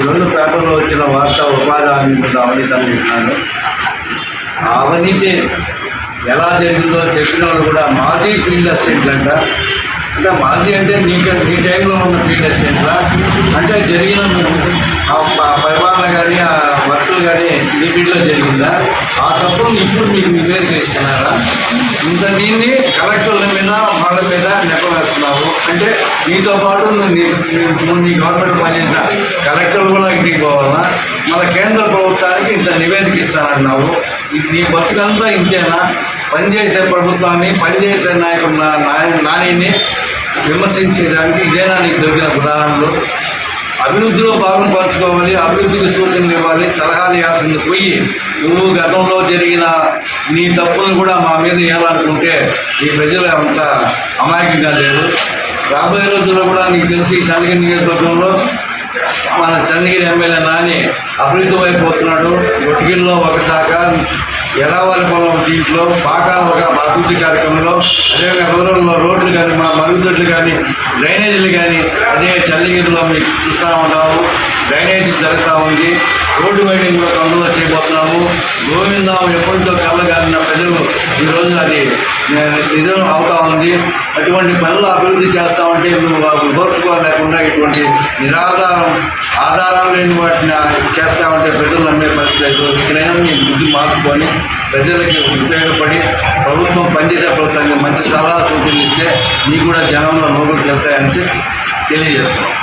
ఈ రెండు పేపర్లో వచ్చిన వార్త ఉపాధి హామీ మీద అవినీతి అని అవినీతి ఎలా జరిగిందో చెప్పిన వాళ్ళు కూడా మాజీ ఫీల్డ్ అసిస్టెంట్ అంట. అంటే మాజీ అంటే నీకు నీ టైంలో ఉన్న ఫీల్డ్ అసిస్టెంట్లా అంటే జరిగిన పరిపాలన కానీ ఆ వర్కులు కానీ నీ ఫీల్డ్లో జరిగిందా? ఆ తప్పును ఇప్పుడు మీకు నివేదిస్తున్నారా ఇంత దీన్ని కలెక్టర్ల మీద వాళ్ళ మీద నీతో పాటు నువ్వు నీ గవర్నమెంట్ పనిచేసిన కలెక్టర్ కూడా ఇంటికి పోవాలా? మళ్ళీ కేంద్ర ప్రభుత్వానికి ఇంత నివేదిక ఇస్తానన్నావు. ఇది నీ బతుకంతా ఇంతేనా? పనిచేసే ప్రభుత్వాన్ని పనిచేసే నాయకుడు నా- నానిని విమర్శించేదానికి ఇదేనా నీకు దొరికిన ఉదాహరణలు. అభివృద్ధిలో భాగం పంచుకోవాలి అభివృద్ధికి సూచనలు ఇవ్వాలి సలహాలు ఇవ్వాల్సింది పోయి నువ్వు గతంలో జరిగిన నీ తప్పులను కూడా మా మీద వేయాలనుకుంటే ఈ ప్రజలు అంత అమాయకంగా లేరు. రాబోయే రోజుల్లో కూడా నీకు తెలిసి చంద్రగిరి నియోజకవర్గంలో మన చంద్రగిరి ఎమ్మెల్యే నాని అభివృద్ధి వైపు ఒక శాఖ ఎడావాలి పొలం దీంట్లో పాకాల ఒక అభివృద్ధి కార్యక్రమంలో అదేవిధంగా రూరల్లో రోడ్లు కానీ మా మరుగుదొడ్లు కానీ డ్రైనేజీలు కానీ అదే చంద్రగిరిలో మీకు చూస్తూ ఉంటాము. డ్రైనేజీ జరుగుతూ ఉంది. రోడ్డు వైడింగ్ కూడా తొందరలో చేయబోతున్నాము. గోవిందం ఎప్పటితో కళ్ళగారిన ప్రజలు ఈరోజు అది నిజం అవుతా ఉంది. అటువంటి పనులు అభివృద్ధి చేస్తా ఉంటే నువ్వు ఇటువంటి నిరాధారం ఆధారం లేని వాటిని చేస్తా ఉంటే ప్రజలు నమ్మే పరిస్థితి ఇక్కడైనా మీ బుద్ధి మార్చుకొని ప్రజలకి ఉపయోగపడి ప్రభుత్వం పనిచేసే ప్రభుత్వానికి మంచి సలహా సూచనలు ఇస్తే మీకు కూడా జనంలో నోరు వెళ్తాయని తెలియజేస్తున్నాం.